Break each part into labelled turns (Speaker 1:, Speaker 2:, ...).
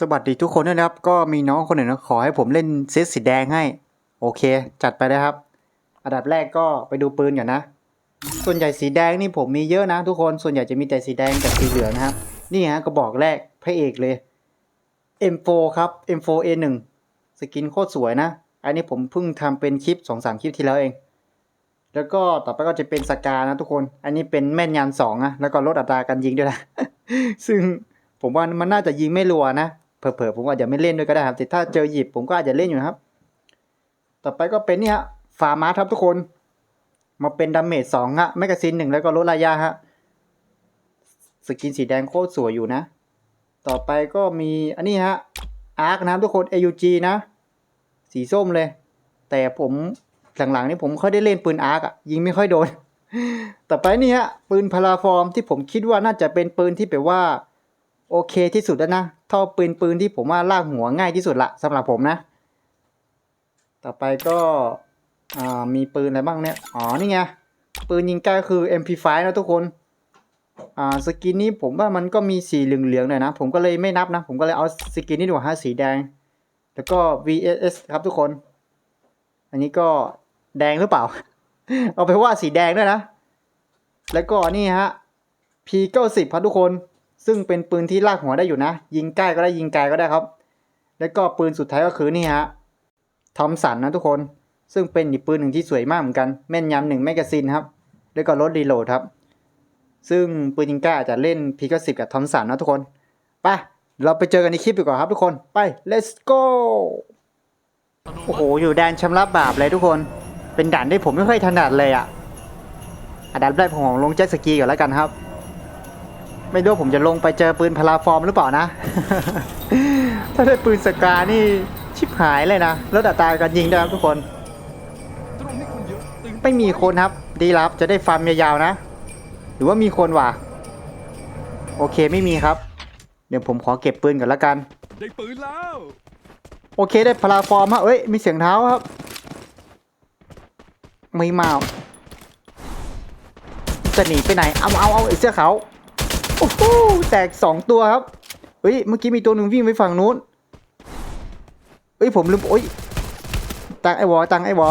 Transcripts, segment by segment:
Speaker 1: สวัสดีทุกคนด้วยนะครับ ก็มีน้องคนหนึ่งขอให้ผมเล่นเซตสีแดงให้ โอเค จัดไปเลยครับอันดับแรกก็ไปดูปืนก่อนนะ ส่วนใหญ่สีแดงนี่ผมมีเยอะนะทุกคนส่วนใหญ่จะมีแต่สีแดงกับสีเหลืองนะครับนี่ฮะกระบอกแรกพระเอกเลย M4 ครับ M4 A1 สกินโคตรสวยนะ อันนี้ผมเพิ่งทำเป็นคลิป 2-3 คลิปที่แล้วเอง แล้วก็ต่อไปก็จะเป็นสกานะทุกคน อันนี้เป็นแม่นยำสองนะแล้วก็ลดอัตราการยิงด้วยนะ ซึ่งผมว่ามันน่าจะยิงไม่รัวนะ เผลอๆผมอาจจะไม่เล่นด้วยก็ได้ครับ แต่ถ้าเจอหยิบผมก็อาจจะเล่นอยู่นะครับ ต่อไปก็เป็นนี่ฮะฟาร์มาครับทุกคน มาเป็นดาเมจสองฮะแมกกาซีนหนึ่งแล้วก็ลดระยะฮะสกินสีแดงโคตรสวยอยู่นะ ต่อไปก็มีอันนี้ฮะอาร์คนะครับทุกคน AUG นะ สีส้มเลย แต่ผมหลังๆนี่ผมไม่ค่อยได้เล่นปืนอาร์คอะยิงไม่ค่อยโดน ต่อไปนี่ฮะปืนพาราฟอร์มที่ผมคิดว่าน่าจะเป็นปืนที่แบบว่า โอเคที่สุดแล้วนะท่าปืนปืนที่ผมว่าลากหัวง่ายที่สุดละสำหรับผมนะ ต่อไปก็มีปืนอะไรบ้างเนี่ย อ๋อ นี่ไง ปืนยิงใกล้คือ MP5 นะทุกคน อ่า สกินนี้ผมว่ามันก็มีสีเหลืองๆหน่อยนะ ผมก็เลยไม่นับนะ ผมก็เลยเอาสกินนี้ดีกว่าฮะสีแดง แล้วก็ VSS ครับทุกคน อันนี้ก็แดงหรือเปล่า เอาไปว่าสีแดงด้วยนะ แล้วก็นี่ฮะ P90 ครับทุกคน ซึ่งเป็นปืนที่ลากหัวได้อยู่นะ ยิงใกล้ก็ได้ยิงไกลก็ได้ครับ แล้วก็ปืนสุดท้ายก็คือนี่ฮะทอมสันนะทุกคน ซึ่งเป็นอีกปืนหนึ่งที่สวยมากเหมือนกัน แม่นยำหนึ่งแมกกาซีนครับ แล้วก็ลดรีโหลดครับ ซึ่งปืนยิงใกล้อาจจะเล่น P90 กับทอมสันนะทุกคนไปเราไปเจอกันในคลิปดีกว่าครับทุกคน ไป let's go โอ้โห อยู่แดนชำระบาปเลยทุกคน เป็นด่านที่ผมไม่ค่อยถนัดเลยอะ่ะอันดับแรกผมขอลงเจ็ตสกีก่อนแล้วกันครับ ไม่รู้ผมจะลงไปเจอปืนพลาฟอร์มหรือเปล่านะ ถ้าได้ปืนสกานี่ชิบหายเลยนะแล้วอัตราการยิงด้วยครับทุกคน
Speaker 2: ตรงนี้คนเยอะ
Speaker 1: ไม่มีคนครับ ดีรับจะได้ฟาร์มยาวๆนะ หรือว่ามีคนวะโอเคไม่มีครับ เดี๋ยวผมขอเก็บปืนก่อนละกัน
Speaker 2: ได้ปืนแล้ว
Speaker 1: โอเคได้พลาฟอร์มฮะเอ้ยมีเสียงเท้าครับ ไม่มาจะหนีไปไหน เอาเอาเอาอ้เสื้อขาว โอ้โหแตกสองตัวครับเฮ้ยเมื่อกี้มีตัวหนึ่งวิ่งไปฝั่งนู้นเฮ้ยผมลืมโอ้ยตังไอ้วอตังไอ้วอ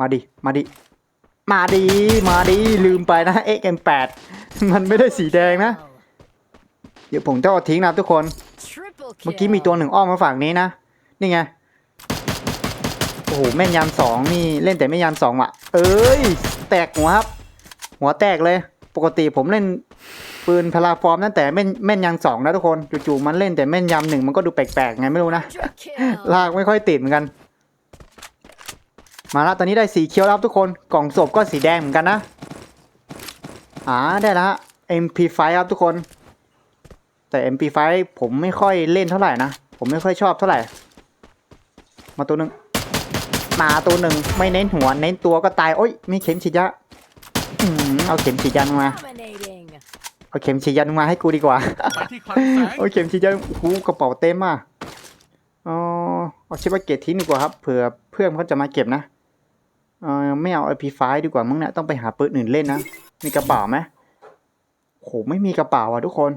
Speaker 1: มาดิมาดิมาดีมาดีลืมไปนะ XM8 มันไม่ได้สีแดงนะ เดี๋ยวผมจะเอาทิ้งนะทุกคน เมื่อกี้มีตัวหนึ่งอ้อมมาฝั่งนี้นะ นี่ไง โอ้โหแม่นยำสองนี่เล่นแต่แม่นยำสองว่ะ เอ้ย แตกหัวครับ หัวแตกเลย ปกติผมเล่น ปืนพลาฟอร์มตั้งแต่แม่นแม่นยำสองนะทุกคนจู่ๆมันเล่นแต่แม่นยำหนึ่งมันก็ดูแปลกๆไงไม่รู้นะ ลากไม่ค่อยติดเหมือนกัน มาละตอนนี้ได้สีเขียวแล้วครับทุกคนกล่องศพก็สีแดงเหมือนกันนะอ่าได้แล้วฮะ MP5 ครับทุกคน แต่ MP5 ผมไม่ค่อยเล่นเท่าไหร่นะ ผมไม่ค่อยชอบเท่าไหร่ มาตัวหนึ่งมาตัวหนึ่งไม่เน้นหัวเน้นตัวก็ตายโอ้ยมีเข็มฉีดยาอืมเอาเข็มฉีดยามา เอาเข็มฉีดยามาให้กูดีกว่า
Speaker 2: ไปที่คลังแสง
Speaker 1: โอ้ยเข็มฉีดยาหูกระเป๋าเต็มมากอ๋อเอาชิบะเกตทิ้งดีกว่าครับ เผื่อเพื่อนเขาจะมาเก็บนะเออไม่เอา MP5 ดีกว่ามึงเนี่ยต้องไปหาปืนอื่นเล่นนะ มีกระเป๋าไหมโหไม่มีกระเป๋าอะทุกคน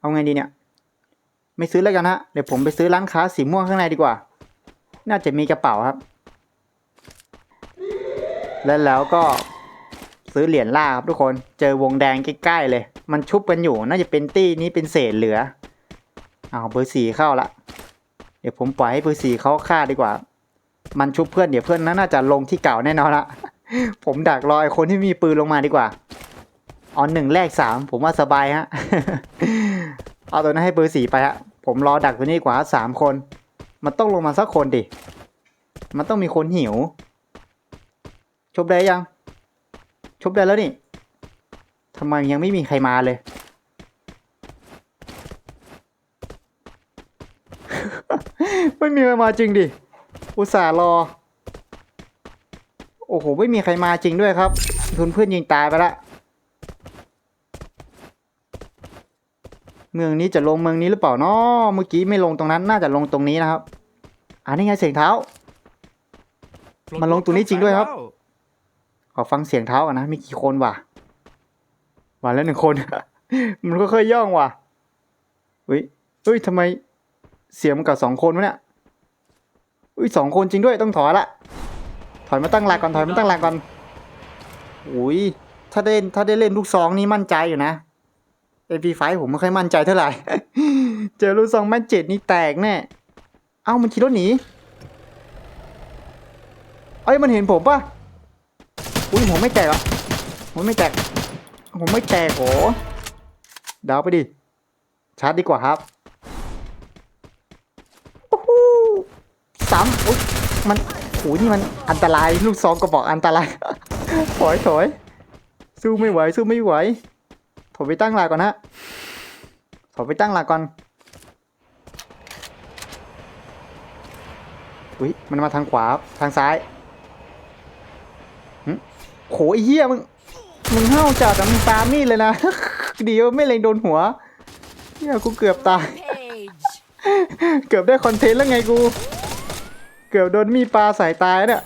Speaker 1: เอาไงดีเนี่ย ไม่ซื้อแล้วกันฮะ เดี๋ยวผมไปซื้อร้านค้าสีม่วงข้างในดีกว่า น่าจะมีกระเป๋าครับ แล้วแล้วก็ ซื้อเหรียญล่าครับทุกคนเจอวงแดงใกล้ๆเลย มันชุบกันอยู่น่าจะเป็นตี้นี้เป็นเศษเหลือเอาเบอร์สี่เข้าละเดี๋ยวผมปล่อยให้เบอร์สี่เขาฆ่าดีกว่า มันชุบเพื่อนเดี๋ยวเพื่อนน่าจะลงที่เก่าแน่นอนละผมดักรอไอ้คนที่มีปืนลงมาดีกว่าอ๋อหนึ่งแรกสามผมว่าสบายฮะเอาตัวนั้นให้เบอร์สี่ไปฮะผมรอดักตัวนี้ดีกว่าสามคน มันต้องลงมาสักคนดิ มันต้องมีคนหิว ชบได้ยัง ชบได้แล้วนี่ทำไมยังไม่มีใครมาเลย ไม่มีใครมาจริงดิ อุตส่าห์รอ โอ้โห ไม่มีใครมาจริงด้วยครับทุนเพื่อนยิงตายไปละเมืองนี้จะลงเมืองนี้หรือเปล่าเนาะเมื่อกี้ไม่ลงตรงนั้นน่าจะลงตรงนี้นะครับอ่านี่ไงเสียงเท้า มันลงตรงนี้จริงด้วยครับ ขอฟังเสียงเท้ากันนะ มีกี่คนวะวะแล้วหนึ่งคน มันก็เคยย่องว่ะอุ้ยเฮ้ยทำไมเสียงมันกับสองคนวะเนี่ยอุ้ยสองคนจริงด้วยต้องถอยละ ถอยมาตั้งหลักก่อนถอยมาตั้งหลักก่อนอุ้ยถ้าได้ถ้าได้เล่นลูกซองนี่มั่นใจอยู่นะเอพีไฟผมไม่ค่อยมั่นใจเท่าไหร่ เจอลูกซองแม่เจ็ดนี่แตกแน่เอ้ามันขี่รถหนีเอ้ยมันเห็นผมปะ อุ้ยผมไม่แตกอะผมไม่แตก ผมไม่แตกโหดาวไปดิ ชาร์จดีกว่าครับโอ้โหสามอุ๊ยมันโอ้ยนี่มันอันตรายลูกซองก็บอกอันตรายถอยถอยสู้ไม่ไหวสู้ไม่ไหวถอยไปตั้งหลักก่อนฮะถอยไปตั้งหลักก่อนอุ้ยมันมาทางขวาทางซ้าย โหไอ้เหี้ยมึงมึงห้าวจัดอะมึงปามีดเลยนะ ดีว่าไม่เล็งโดนหัวเหี้ยกูเกือบตาย เกือบได้คอนเทนต์แล้วไงกู เกือบโดนมีปลาใส่ตายเนี่ย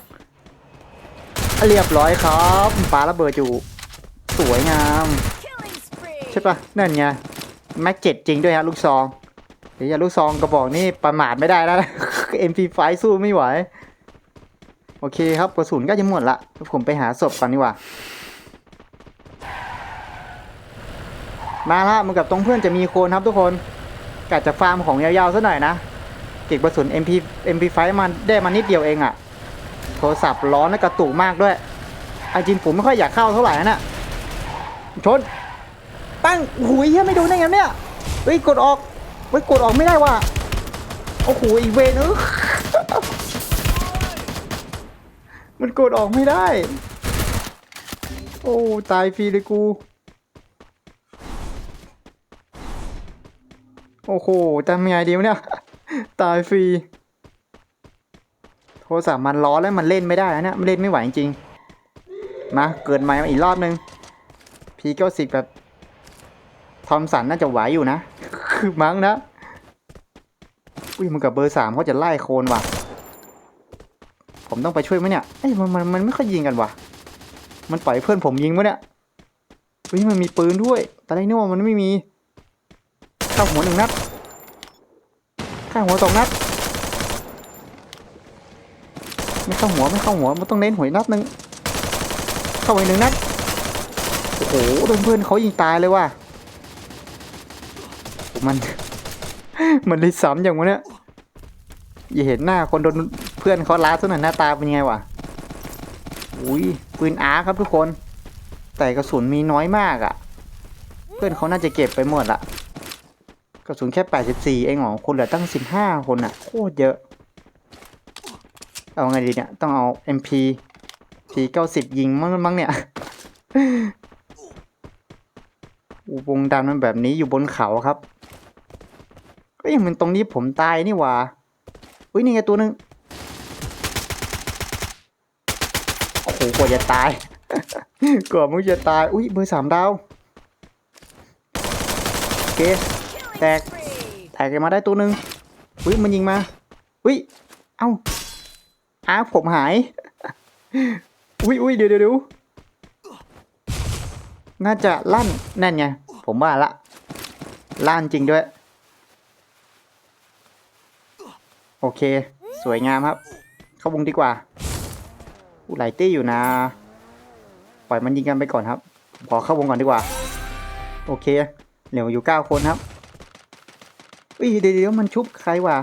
Speaker 1: เรียบร้อยครับปลาระเบิดอยู่ สวยงามใช่ปะนั่นไงแม็กเจ็ดจริงด้วยฮะลูกซองเดี๋ยวอย่าลูกซองกระบอกนี่ประมาทไม่ได้นะ MP5 สู้ไม่ไหว โอเคครับกระสุนก็จะหมดละผมไปหาศพก่อนดีกว่า มาละมันกับตรงเพื่อนจะมีโคนครับทุกคนกะจะฟาร์มของยาวๆซะหน่อยนะเก็บกระสุน MP MP5 มันได้มานิดเดียวเองอะโทรศัพท์ร้อนและกระตุกมากด้วยอาจริงผมไม่ค่อยอยากเข้าเท่าไหร่นะ่ะชนปั้งหุยเหี้ยไม่โดนได้ไงเนี่ยเฮ้ยกดออกเฮ้ยกดออกไม่ได้ว่ะโอ้โหอีเวนเออ มันกดออกไม่ได้ โอ้ตายฟรีเลยกู โอ้โหทำยังไงดีวะเนี่ย ตายฟรี โทรศัพท์มันร้อนแล้วมันเล่นไม่ได้นะเนี่ยมันเล่นไม่ไหวจริงมาเกิดใหม่มาอีกรอบนึงพีเก้าสิบแบบทอมสันน่าจะไหวอยู่นะ คือมั้งนะ อุ้ยมันกับเบอร์สามเขาจะไล่โคนว่ะ ผมต้องไปช่วยไหมเนี่ยเอ้ยมันมันมันไม่ค่อยยิงกันว่ะมันปล่อยเพื่อนผมยิงวะเนี่ยอุ้ยมันมีปืนด้วยแต่ไรนี่ว่ามันไม่มีเข้าหัวหนึ่งนัดเข้าหัวสองนัดไม่เข้าหัวไม่เข้าหัวมันต้องเน้นหัวนัดหนึ่งเข้าไปหนึ่งนัดโอ้โหโดนเพื่อนเขายิงตายเลยว่ะมัน มันเลยซ้ำอย่างวะเนี่ยอย่าเห็นหน้าคนโดน พื่อนเขาล้าซะหน่อยหน้าตาเป็นไงวะอุ้ยปืนอาร์ครับทุกคน แต่กระสุนมีน้อยมากอะ่ะ เพื่อนเขาน่าจะเก็บไปหมดละกระสุนแค่ 84 เองหรอคนเหลือตั้ง 15 คนอะ่ะโคตรเยอะ เอาไงดีเนี่ย ต้องเอา MP P90 ยิงมั้งมั้งเนี่ยอูวงดันมันแบบนี้อยู่บนเขาครับเฮ้ยมันตรงนี้ผมตายนี่หว่าอุ้ยนี่ไงตัวนึงโอ้โหกว่าจะตายกว่ามึงจะตาย อุ้ยเบอร์สามดาวโอเค
Speaker 3: Killing
Speaker 1: Tag.
Speaker 3: spree.
Speaker 1: แท็กกันมาได้ตัวหนึ่งอุ้ยมันยิงมาอุ้ยเอ้าอาผมหาย อุ้ยอุ้ยเดี๋ยวเดี๋ยวเดี๋ยวน่าจะลั่นนั่นไง ผมว่าละลั่นจริงด้วย โอเค สวยงามครับ เข้าวงดีกว่า อู้หลายตี้อยู่นะ ปล่อยมันยิงกันไปก่อนครับ ขอเข้าวงก่อนดีกว่า โอเค เหลืออยู่เก้าคนครับอุ้ยเดี๋ยวมันชุบใครวะ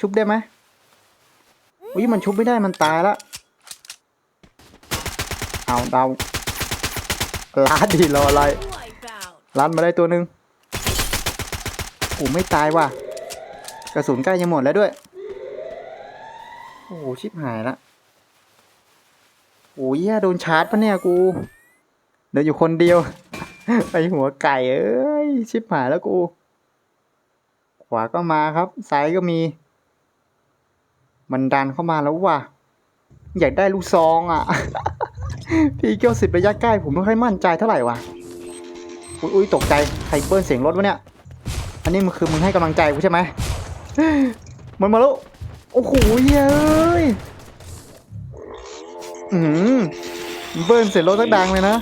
Speaker 1: ชุบได้ไหมอุ้ยมันชุบไม่ได้มันตายละ เอาเดาลาดดีรออะไรลันมาได้ตัวหนึ่งโอ้ไม่ตายว่ะ กระสุนใกล้จะหมดแล้วด้วย โอ้ชิบหายละ โอ้ยโดนชาร์จปะเนี่ยกู เดี๋ยวอยู่คนเดียว ไปหัวไก่เอ้ย ชิบหายแล้วกู ขวาก็มาครับ ซ้ายก็มี มันดันเข้ามาแล้วว่ะ อยากได้ลูกซองอะ พี่เกี้ยวสิบระยะใกล้ ผมไม่ค่อยมั่นใจเท่าไหร่ว่ะ อุ๊ยตกใจใครเบิ้ลเสียงรถวะเนี่ย อันนี้มันคือมึงให้กำลังใจกูใช่ไหมมันมาแล้ว โอ้โหเย้ย อืมเบิ้ลเสียงรถสักดังเลยนะ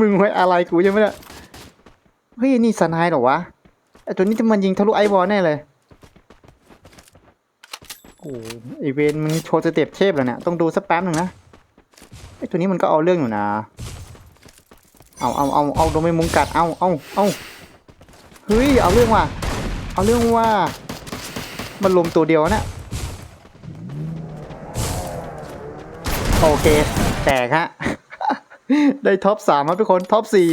Speaker 1: มึงไว้อะไรกูใช่ไมเนี่ยเฮ้ยนี่สไนด์เหรอวะไอตัวนี้จะมันยิงทะลุไอวอลแน่เลยโอ้ไอเวนมันโชว์สเต็ปเทพแล้วเนี่ยต้องดูสักแป๊บหนึ่งนะไอตัวนี้มันก็เอาเรื่องอยู่นะเอาเอาเอาเอาโดนไปมุงกัดเอาเอาเอาเฮ้ยเอาเรื่องว่ะเอาเรื่องว่ามันลมตัวเดียวนะ โอเค แตกฮะ ได้ท็อปสามครับทุกคน ท็อปสี่